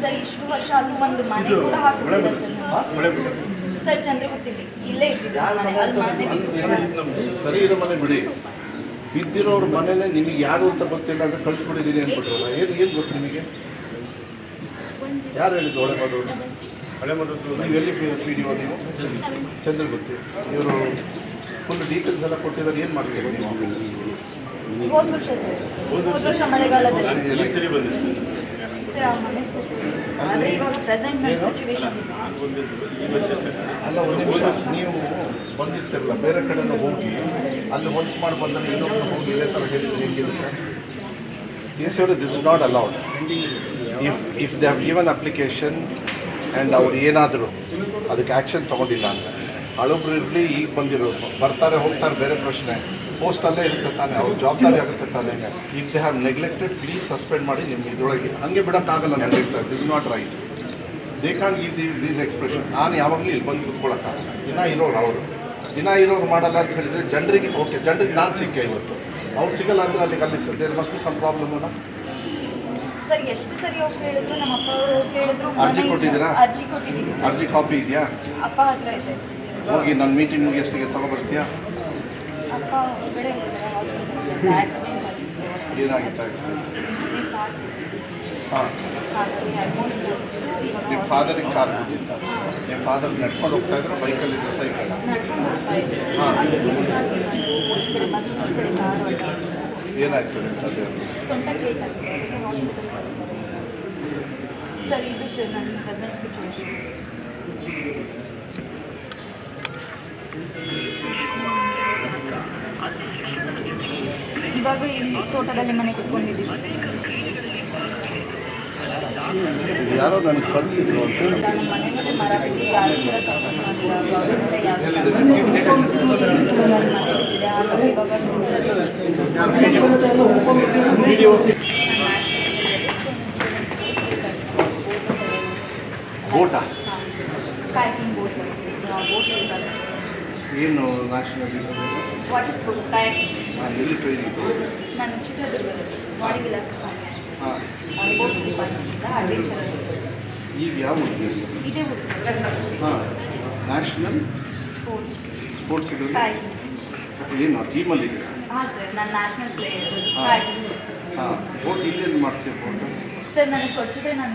Sir ಇಷ್ಟು ವರ್ಷ ಆದ್ರೂ ಒಂದು ಮನೆ ಕೂಡ ಹಾಕ್ಬಿಟ್ಟಿಲ್ಲ ಸರ್. ಸರ್ ಚಂದ್ರಗುತ್ತಿಲಿ ಇಲ್ಲೇ ಇದ್ದಿದ್ದು ಆ ಮನೆ. ಅಲ್ಲಿ ಮನೆ ಸರಿ ಇರೋ ಮನೆ ಬಿಡಿ. ಬಿದ್ದಿರೋರ ಮನೇಲೆ ನಿಮಗೆ ಯಾರು ಅಂತ ಗೊತ್ತಿಲ್ಲ ಅಂತ ಕಳ್ಸ್ಬಿಟ್ಟಿದ್ದೀನಿ ಅಂದ್ಬಿಟ್ರಲ್ಲ. ಏನು ಏನು ಗೊತ್ತು ನಿಮಗೆ? ಯಾರು ಹೇಳಿದ್ದು ಒಳ್ಳೆ ಮಾಡೋದು ಹಳೆ ಮಾಡೋದು ನೀವು ಎಲ್ಲಿ ಪಿ ಡಿ ಒ ನೀವು? ಚಂದ್ರ ಗೊತ್ತಿ ಇವರು ಫುಲ್ ಡೀಟೇಲ್ಸ್ ಎಲ್ಲ ಕೊಟ್ಟಿದ್ದಾರೆ. ಏನು ಮಾಡ್ತೀರಿ ನೀವು? ಆಫೀಸಲ್ಲಿ ಹೋದ ವರ್ಷ ಸರ್. ಹೋದ ವರ್ಷ ಮಳೆಗಾಲದಲ್ಲಿ. ಎಲ್ಲಿ ಸರಿ ಸರ್ ಆ ಮನೆ ಆದರೆ ಇವಾಗ ಪ್ರೆಸೆಂಟ್ ನನ್ನ ಸಿಚುವೇಶನ್ ಅಲ್ಲ ಒಂದು ನೀವು ಬಂದಿರ್ತಿರಲ್ಲ ಬೇರೆ ಕಡೆನೂ ಹೋಗಿ ಅಲ್ಲಿ ಹೊಲ್ಸ್ ಮಾಡಿ ಬಂದರೆ ಇನ್ನೊಬ್ಬರು ಹೋಗಿ ಇದೇ ಥರ ಹೇಳಿದ್ರೆ ಹೆಂಗಿರುತ್ತೆ? ಎಸ್ ಹೇಳಿ this is not allowed if if they have given application and ಅವ್ರು ಏನಾದರೂ ಅದಕ್ಕೆ ಆ್ಯಕ್ಷನ್ ತೊಗೊಂಡಿಲ್ಲ ಅಂತ ಹಳಬ್ರು ಇರಲಿ ಈಗ ಬಂದಿರೋರು. ಬರ್ತಾರೆ ಹೋಗ್ತಾರೆ ಬೇರೆ ಪ್ರಶ್ನೆ. ಪೋಸ್ಟಲ್ಲೇ ಇರುತ್ತೆ ತಾನೆ ಅವ್ರ ಜವಾಬ್ದಾರಿ ಆಗುತ್ತೆ ತಾನೆ. If they have neglected please suspend ಮಾಡಿ ನಿಮ್ಮ ಇದ್ರೊಳಗೆ ಹಂಗೆ ಬಿಡೋಕ್ಕಾಗಲ್ಲ ಆಗಲ್ಲ this is not right they can give the these expression ನಾನು ಯಾವಾಗಲೂ ಇಲ್ಲಿ ಬಂದು ಕುತ್ಕೊಳ್ಳೋಕ್ಕಾಗಲ್ಲ ದಿನ ಇರೋರು ಅವರು. ದಿನ ಇರೋರು ಮಾಡಲ್ಲ ಅಂತ ಹೇಳಿದರೆ ಜನರಿಗೆ ಓಕೆ ಜನರಿಗೆ ನಾನು ಸಿಕ್ಕೆ ಇವತ್ತು. ಅವ್ರು ಸಿಗಲ್ಲ ಅಂದ್ರೆ ಅಲ್ಲಿ ಅಲ್ಲಿ there must be some problem ಅಲ್ಲ? ಅರ್ಜಿ ಕೊಟ್ಟಿದ್ದೀರಾ? ಅರ್ಜಿ ಕಾಪಿ ಇದೆಯಾ? ಹೋಗಿ ನನ್ನ ಮೀಟಿಂಗ್ ಮುಗಿಯಷ್ಟಿಗೆ ತಗೊಬರ್ತೀಯಾ ಅಪ್ಪ ಹೊರಗಡೆ ಹೋಗಿದ್ದಾರೆ ಆಕ್ಸಿಡೆಂಟ್ ಆಗಿತ್ತು ಏನಾಗಿತ್ತು ಆಕ್ಸಿಡೆಂಟ್ ಹಾಂ. ಹಾಗಾಗಿ ಅಡ್ಮಿಟ್ ಇವಾಗ ನಿಮ್ಮ ಫಾದರಿಗೆ ಕಾರ್ ಬಿದ್ದಿತ್ತ ನಿಮ್ಮ ಫಾದರ್ ನಡ್ಕೊಂಡು ಹೋಗ್ತಾ ಇದ್ರೆ ಬೈಕಲ್ಲಿ ಇದ್ರೆ ಸೈಕಲ್ ನಡ್ಕೊಂಡು ಹೋಗ್ತಾ ಹಾ. ಅಲ್ಲಿ ಬಂದು ಈ ಕಡೆ ಬಸ್ ಈ ಕಡೆ ಕಾರ್ ಏನಾಯ್ತು ನಿಮ್ಮ ತಂದೆ ಸೊಂಟ ಕೇಟ್ ಆಗಿದೆ ಹಾಸ್ಪಿಟಲ್ ಸರ್ ಇದು ಸರ್ ನನ್ನ ಪ್ರೆಸೆಂಟ್ ಸಿಚುವೇಶನ್ ಇವಾಗ ಇಲ್ಲಿ ತೋಟದಲ್ಲಿ ಮನೆ ಕುತ್ಕೊಂಡಿದ್ದೀವಿ ಯಾರೋ ನನಗೆ ಕಳಿಸಿದ್ರು ಅಂತ ಬೋಟಾ? ಕಾಯ್ಕಿಂಗ್ ಬೋಟ್ ಸ್ಪೋರ್ಟ್ಸ್ ಕಾಯಕಿಂಗ್ ಎಲ್ಲಿ ಟ್ರೈನಿಂಗ್ ನಾನು ಚಿತ್ರದುರ್ಗದಲ್ಲಿ ಬಾಡಿ ವಿಲಾಸ ಹಾಂ. ಸ್ಪೋರ್ಟ್ಸ್ ಡಿಪಾರ್ಟ್ಮೆಂಟಿಂದ ಅಡ್ವೆಂಚರಲ್ಲಿ ಈಗ ಯಾವ ಇದೇ? ಸರ್ ಹಾಂ. ನ್ಯಾಷನಲ್ ಸ್ಪೋರ್ಟ್ಸ್ ಸ್ಪೋರ್ಟ್ಸ್ ಇದರಲ್ಲಿ ಕಾಯಕಿಂಗ್ ಏನು ಟೀಮಲ್ಲಿ ಇದೆಯಾ ಹಾಂ ಸರ್ ನಾನು ನ್ಯಾಷನಲ್ ಪ್ಲೇಯರ್ ಹಾ. ಕಾಯಕಿಂಗ್ ಹಾಂ. ಬೋಟ್ ಇಲ್ಲೇನು ಮಾಡ್ತೀವಿ ಸರ್ ನನಗೆ ಕೊಡಿಸಿದ್ರೆ ನಾನು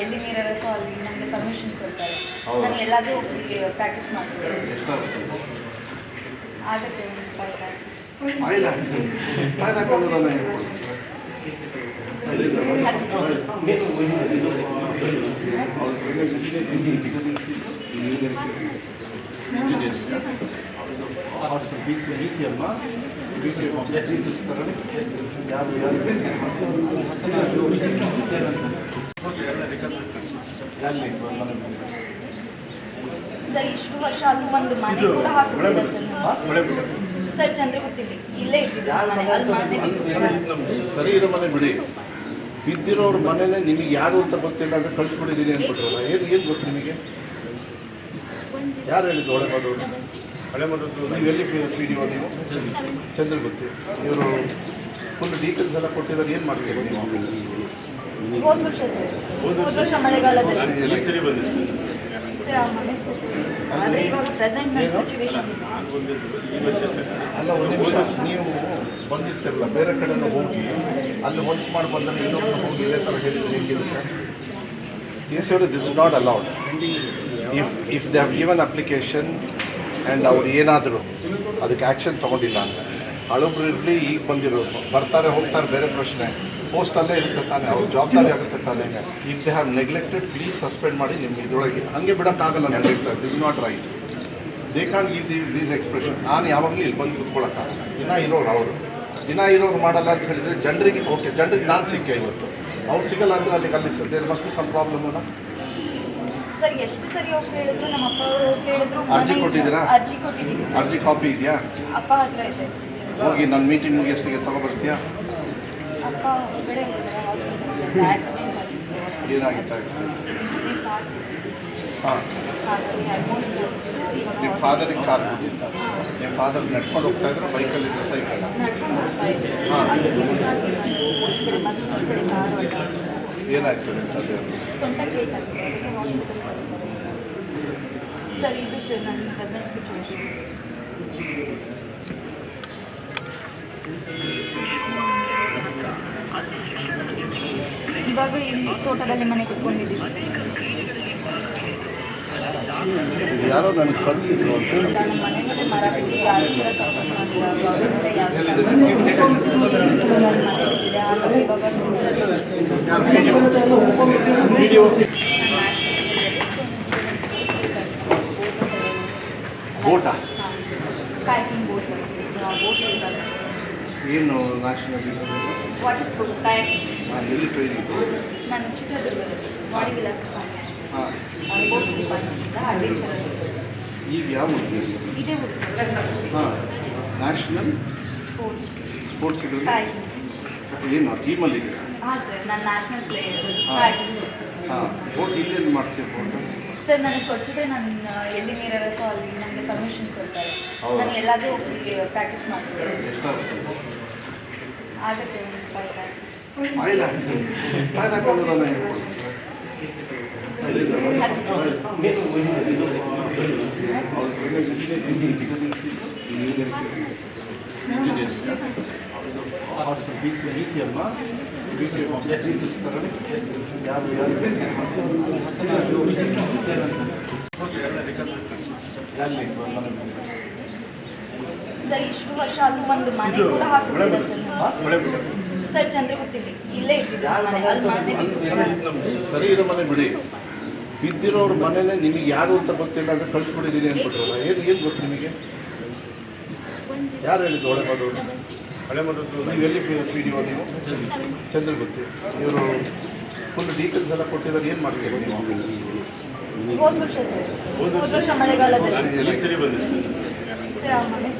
ಎಲ್ಲಿ ನೀರಿರುತ್ತೋ ಅಲ್ಲಿ ನನಗೆ ಪರ್ಮಿಷನ್ ಕೊಡ್ತಾರೆ? ನಾನು ಎಲ್ಲಾದರೂ ಹೋಗಿ ಪ್ರಾಕ್ಟೀಸ್ ಮಾಡ್ತೀನಿ. ಎಷ್ಟಾಗುತ್ತೆ ಆಗುತ್ತೆ ಒಂದು five lac ಆಯಿಲ್ಲ ಕಾಯ್ದಾಕೊಂಡ್ರೆ hospital B C B C ಅಮ್ಮ ಬಿ ಸಿ ಯಾರು ಯಾರು ಅಲ್ಲಿ ಮನೆ ಸರ್ ಇಷ್ಟು ವರ್ಷ ಆದ್ರೂ ಒಂದು ಮನೆ ಕೂಡ ಹಾಕ್ಬಿಟ್ಟಿಲ್ಲ ಸರ್ ನೀವು. ಸರ್ ಚಂದ್ರಗುಪ್ತಿ ಇಲ್ಲೇ ಇದ್ದಿದ್ದು ಸರಿ ಇರೋ ಮನೆ ಬಿಡಿ. ಬಿದ್ದಿರೋರ ಮನೆನೇ ನಿಮಗೆ ಯಾರು ಅಂತ ಗೊತ್ತಿಲ್ಲ ಅಂತ ಕಳ್ಸ್ಬಿಟ್ಟಿದ್ದೀನಿ ಅಂದ್ಬಿಟ್ರಲ್ಲ. ಏನು ಏನು ಗೊತ್ತು ನಿಮಗೆ? ಯಾರು ಹೇಳಿದ್ದು ಒಳ್ಳೆ ಮಾಡೋರು ಹಳೆ ಮಾಡೋದು ನೀವು ಎಲ್ಲಿ ಪಿ ಡಿ ಓ ನೀವು? ಚಂದ್ರ ಗೊತ್ತಿ ಇವರು ಫುಲ್ ಡೀಟೇಲ್ಸ್ ಎಲ್ಲ ಕೊಟ್ಟಿದ್ದಾರೆ. ಏನು ಮಾಡ್ತೀರಾ ನೀವು? ಹೋದ ವರ್ಷ ಸರ್. ಹೋದ ಅಲ್ಲ, ಒಂದು ನೀವು ಬಂದಿರ್ತಿರಲ್ಲ, ಬೇರೆ ಕಡೆನೂ ಹೋಗಿ, ಅಲ್ಲಿ ಹೊಂಚ್ ಮಾಡಿ ಬಂದರೆ ಇನ್ನೊಬ್ಬರು ಹೋಗಿ ಇದೇ ಥರ ಹೇಳಿದ್ರೆ ಹೆಂಗಿರುತ್ತೆ? Yes you this is not allowed if if they have given application and ಅವ್ರು ಏನಾದರೂ ಅದಕ್ಕೆ ಆ್ಯಕ್ಷನ್ ತೊಗೊಂಡಿಲ್ಲ ಅಂದರೆ ಹಳಬ್ರು ಇರಲಿ, ಈಗ ಬಂದಿರೋ ಬರ್ತಾರೆ, ಹೋಗ್ತಾರೆ, ಬೇರೆ ಪ್ರಶ್ನೆ. ಪೋಸ್ಟಲ್ಲೇ ಇರುತ್ತೆ ತಾನೆ ಅವ್ರ ಜವಾಬ್ದಾರಿ ಆಗುತ್ತೆ ತಾನೆ. If they have neglected please suspend ಮಾಡಿ ನಿಮ್ಮ ಇದರೊಳಗೆ. ಹಂಗೆ ಬಿಡೋಕ್ಕಾಗಲ್ಲ neglect is not right they can give the these expression ನಾನು ಯಾವಾಗಲೂ ಇಲ್ಲಿ ಬಂದು ಕುತ್ಕೊಳ್ಳೋಕ್ಕಾಗಲ್ಲ ದಿನ ಇರೋರು ಅವರು. ದಿನ ಇರೋರು ಮಾಡಲ್ಲ ಅಂತ ಹೇಳಿದರೆ ಜನರಿಗೆ ಓಕೆ ಜನರಿಗೆ ನಾನು ಸಿಕ್ಕೆ ಇವತ್ತು. ಅವ್ರು ಸಿಗಲ್ಲ ಅಂದರೆ ಅಲ್ಲಿಗೆ ಅಲ್ಲಿ there must be some problem ಅಲ್ಲ ಸರ್ ಸರಿ ಅರ್ಜಿ ಕೊಟ್ಟಿದ್ದೀರಾ? ಅರ್ಜಿ ಸರ್. ಕಾಪಿ ಇದೆಯಾ? ಹೋಗಿ ನನ್ನ ಮೀಟಿಂಗ್ ಮುಗಿಯಷ್ಟಿಗೆ ತಗೊಬರ್ತೀಯಾ? ಅಪ್ಪ ಹೊರಗಡೆ ಹೋಗಿದ್ದಾರೆ ಹಾಸ್ಪಿಟಲ್ ಆಕ್ಸಿಡೆಂಟ್ ಆಗಿತ್ತು ಏನಾಗಿತ್ತು ಆಕ್ಸಿಡೆಂಟ್ ಕಾರ್ ಹಾಂ. ಹಾಗಾಗಿ ಅಡ್ಮಿಟ್ ಇವಾಗ ನಿಮ್ಮ ಫಾದರಿಗೆ ಕಾರ್ ಬಿದ್ದಿತ್ತ? ನಿಮ್ಮ ಫಾದರ್ ನಡ್ಕೊಂಡು ಹೋಗ್ತಾ ಇದ್ರೆ? ಬೈಕಲ್ಲಿ ಇದ್ರೆ? ಸೈಕಲ್? ನಡ್ಕೊಂಡು ಹೋಗ್ತಾ ಇದ್ರು. ಹಾ. ಅಲ್ಲಿ ಬಿಸ್ಲಾಸಿ ಬಂದು ಈ ಕಡೆ ಬಸ್ ಈ ಕಡೆ ಕಾರ್ ಏನಾಯ್ತು ನಿಮ್ಮ ತಂದೆ ಸೊಂಟ ಕೇಟ್ ಆಗಿದೆ ಅದಕ್ಕೆ ಹಾಸ್ಪಿಟಲ್ ಸರ್ ಇದು ಸರ್ ನನ್ನ ಪ್ರೆಸೆಂಟ್ ಸಿಚುವೇಶನ್ ಇವಾಗ ಇಲ್ಲಿ ತೋಟದಲ್ಲಿ ಮನೆ ಕುತ್ಕೊಂಡಿದ್ದೀವಿ ಯಾರೋ ನನಗೆ ಕಳಿಸಿದ್ರು ಬೋಟಾ. ಏನು national what is books training ನಾನು ಚಿತ್ರದುರ್ಗದಲ್ಲಿ. ಬಾಡಿ ವಿಲಾಸ ಸ್ಪೋರ್ಟ್ಸ್ ಡಿಪಾರ್ಟ್ಮೆಂಟಿಂದ ಅಡ್ವೆಂಚರ್ ಈಗ ಯಾವ ಇದೇ? ಸರ್ ಹಾಂ. ನ್ಯಾಷನಲ್ ಸ್ಪೋರ್ಟ್ಸ್ ಸ್ಪೋರ್ಟ್ಸ್ ಏನು ಟೀಮಲ್ಲಿದ್ದೀರಾ ಹಾಂ ಸರ್ ನಾನು ನ್ಯಾಷನಲ್ ಪ್ಲೇಯರ್ ಹಾ. ಬೋಟ್ ಇಲ್ಲೇನು ಮಾಡ್ತೀವಿ ಸರ್ ನನಗೆ ಕೊಡಿಸಿದ್ರೆ ನಾನು ಎಲ್ಲಿ ನೀರಿರುತ್ತೋ ಅಲ್ಲಿ ನನಗೆ ಪರ್ಮಿಷನ್ ಕೊಡ್ತಾರೆ? ನಾನು ಎಲ್ಲಾದರೂ ಪ್ರಾಕ್ಟೀಸ್ ಮಾಡ್ತೀನಿ. ಸರ್ ಇಷ್ಟು ವರ್ಷ ಅದು ಒಂದು ಮನೆ ಕೂಡ ಹಾಕಿಲ್ಲ ಸರ್ ನಾನು. ಸರ್ ಚಂದ್ರಗುತ್ತಿಲಿ ಇಲ್ಲೇ ಸರಿ ಇರೋ ಮನೆ ಬಿಡಿ. ಬಿದ್ದಿರೋರ ಮನೇಲೆ ನಿಮಗೆ ಯಾರು ಅಂತ ಗೊತ್ತಿಲ್ಲ ಅಂದ್ರೆ ಕಳ್ಸ್ಬಿಟ್ಟಿದ್ದೀನಿ ಅಂದ್ಬಿಟ್ರಲ್ಲ ಏನು ಏನು ಗೊತ್ತು ನಿಮಗೆ? ಯಾರು ಹೇಳಿದ್ದು ಒಳ್ಳೆ ಮಾಡೋದು ನೀವು ಎಲ್ಲಿ ಪಿ ಡಿ ಒ ನೀವು? ಚಂದ್ರ ಗೊತ್ತಿ ಇವರು ಫುಲ್ ಡೀಟೇಲ್ಸ್ ಎಲ್ಲ ಕೊಟ್ಟಿದ್ದಾರೆ. ಏನು ಮಾಡ್ತೀರಿ ನೀವು? ಹೋದ ವರ್ಷ ಸರ್. ಮಳೆಗಾಲದಲ್ಲಿ. ಮನೆ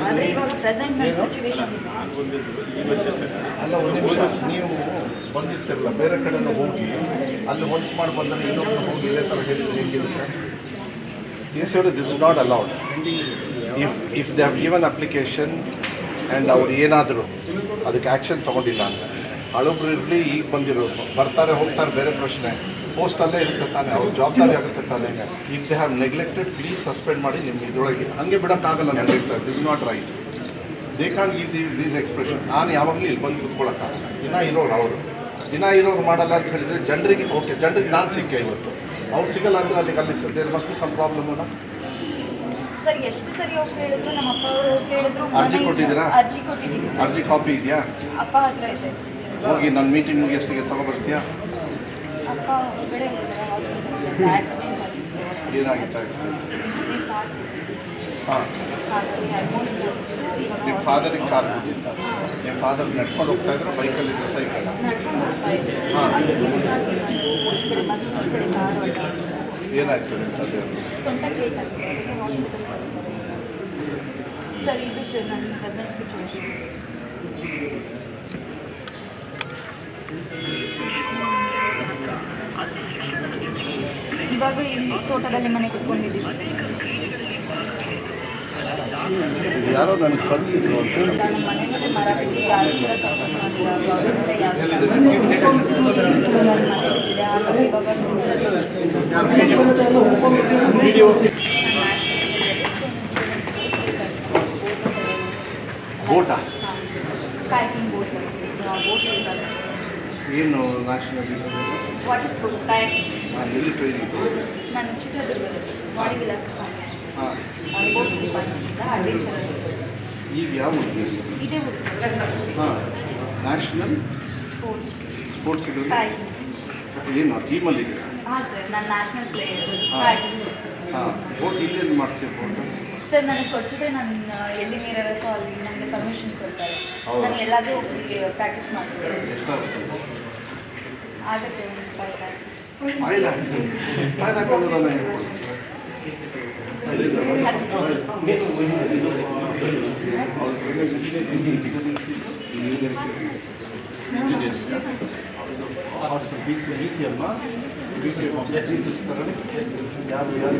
ಆದರೆ ಇವಾಗ ಪ್ರೆಸೆಂಟ್ ನನ್ನ ಸಿಚುವೇಶನ್ ಅಲ್ಲ ಒಂದು ನೀವು ಬಂದಿರ್ತಿರಲ್ಲ ಬೇರೆ ಕಡೆ ಹೋಗಿ ಅಲ್ಲಿ ಹೊಂಚ್ ಮಾಡಿ ಬಂದಾಗ ಇನ್ನೊಬ್ಬರು ಹೋಗಿ ಇದೇ ಥರ ಹೇಳಿದ್ರೆ ಹೇಗಿರುತ್ತೆ? ಎಸ್ ಹೇಳಿ this is not allowed if if they have given application and ಅವ್ರು ಏನಾದರೂ ಅದಕ್ಕೆ ಆ್ಯಕ್ಷನ್ ತೊಗೊಂಡಿಲ್ಲ ಅಂತ ಹಳಬ್ರು ಇರಲಿ ಈಗ ಬಂದಿರೋದು ಬರ್ತಾರೆ ಹೋಗ್ತಾರೆ ಬೇರೆ ಪ್ರಶ್ನೆ. ಪೋಸ್ಟಲ್ಲೇ ಇರುತ್ತೆ ತಾನೆ ಅವ್ರ ಜವಾಬ್ದಾರಿ ಆಗುತ್ತೆ ತಾನೆ. If they have neglected please suspend ಮಾಡಿ ನಿಮ್ಮ ಇದರೊಳಗೆ. ಹಂಗೆ ಬಿಡೋಕ್ಕಾಗಲ್ಲ neglect this not right they can give the these expression ನಾನು ಯಾವಾಗಲೂ ಇಲ್ಲಿ ಬಂದು ಕುತ್ಕೊಳ್ಳೋಕ್ಕಾಗಲ್ಲ ದಿನ ಇರೋರು ಅವರು. ದಿನ ಇರೋರು ಮಾಡಲ್ಲ ಅಂತ ಹೇಳಿದರೆ ಜನರಿಗೆ ಓಕೆ ಜನರಿಗೆ ನಾನು ಸಿಕ್ಕೆ ಇವತ್ತು. ಅವ್ರು ಸಿಗಲ್ಲ ಅಂದರೆ ಅಲ್ಲಿಗೆ ಅಲ್ಲಿ there must be some problem ಅಲ್ಲ? ಸರ್ ಎಷ್ಟು ಸರಿ ಹೋಗಿ ಕೇಳಿದ್ರು? ನಮ್ಮ ಅಪ್ಪ ಅವರು ಹೋಗಿ ಕೇಳಿದ್ರು ಅರ್ಜಿ ಕೊಟ್ಟಿದ್ದೀರಾ? ಅರ್ಜಿ ಕೊಟ್ಟಿದ್ದೀವಿ ಅರ್ಜಿ ಕಾಪಿ ಇದೆಯಾ? ಅಪ್ಪ ಹತ್ರ ಇದೆ. ಹೋಗಿ ನನ್ನ ಮೀಟಿಂಗ್ ಮುಗಿಯಷ್ಟಿಗೆ ತಗೊಬರ್ತೀಯಾ? ಏನಾಗಿತ್ತು ಆಕ್ಸಿಡೆಂಟ್ ಹಾಂ ನಿಮ್ಮ ಫಾದರಿಗೆ ಕಾರ್ ಬಿದ್ದಿತ್ತ ನಿಮ್ಮ ಫಾದರ್ ನಡ್ಕೊಂಡು ಹೋಗ್ತಾ ಇದ್ರೆ? ಬೈಕಲ್ಲಿ ಇದ್ರೆ ಸೈಕಲ್ ಇದ್ದೆ. ಹಾ. ಏನಾಯ್ತು ನಿಮ್ಮ ತಂದೆ ಹಾಸ್ಪಿಟಲ್ ಸರ್ ಇದು ಸರ್ ನನ್ನ ಪ್ರೆಸೆಂಟ್ ಸಿಚುವೇಶನ್ ಇವಾಗ ಇಲ್ಲಿ ತೋಟದಲ್ಲಿ ಮನೆ ಕುತ್ಕೊಂಡಿದ್ದೀವಿ. ಯಾರೋ ನನಗೆ ಕಳಿಸಿದ್ರು ಅಂತ ಹೇಳಿ ನಮ್ಮ ಮನೆ ಮೇಲೆ ಮರ ಬಿದ್ದು ಯಾರು ಕೂಡ ಸಪೋರ್ಟ್ ಮಾಡಿಲ್ಲ ಗೌರ್ಮೆಂಟ್ ಯಾರು ಎಲ್ಲಿದೆ? ಮನೆ ಬಿದ್ದಿದೆ ಹಾಗಾಗಿ ಇವಾಗ ವಿಡಿಯೋ ಬೋಟಾ ಕಾಯ್ಕಿಂಗ್ ಬೋಟ್ ಬೋಟ್ ಏನು national what is boat kayaking ಹಾಂ ಎಲ್ಲಿ ಟ್ರೈನಿಂಗ್ ನಾನು ಚಿತ್ರದುರ್ಗದಲ್ಲಿ ವಾಡಿ ವಿಲಾಸ ಸಂಸ್ಥೆ ಹಾಂ. ಸ್ಪೋರ್ಟ್ಸ್ ಡಿಪಾರ್ಟ್ಮೆಂಟಿಂದ ಅಡ್ವೆಂಚರ್ ಈಗ ಯಾವ ಇದೇ ಹಾಂ ನ್ಯಾಷನಲ್ ಸ್ಪೋರ್ಟ್ಸ್ ಸ್ಪೋರ್ಟ್ಸ್ ಇದರಲ್ಲಿ ಏನು ಟೀಮಲ್ಲಿದ್ದೀರಾ ಹಾಂ ಸರ್ ನಾನು ನ್ಯಾಷನಲ್ ಪ್ಲೇಯರ್ ಹಾ. ಬೋಟ್ ಇಲ್ಲೇನು ಮಾಡ್ತೀವಿ ಸರ್ ನನಗೆ ಕೊಡಿಸಿದ್ರೆ ನಾನು ಎಲ್ಲಿ ನೀರಿರುತ್ತೋ ಅಲ್ಲಿ ನನಗೆ ಪರ್ಮಿಷನ್ ಕೊಡ್ತಾರೆ? ನಾನು ಎಲ್ಲಾದರೂ ಹೋಗಿ ಪ್ರಾಕ್ಟೀಸ್ ಮಾಡ್ತೀನಿ. ಆಗುತ್ತೆ ಒಂದು ಫೈವ್ ಟೈಮ್ ಆಯಿಲ್ ಹಾಕ್ತೀನಿ oil ಹಾಕೋದಲ್ಲ hospital B C B C ಅಮ್ಮ ಬಿ ಸಿ ಯಾರು ಯಾರು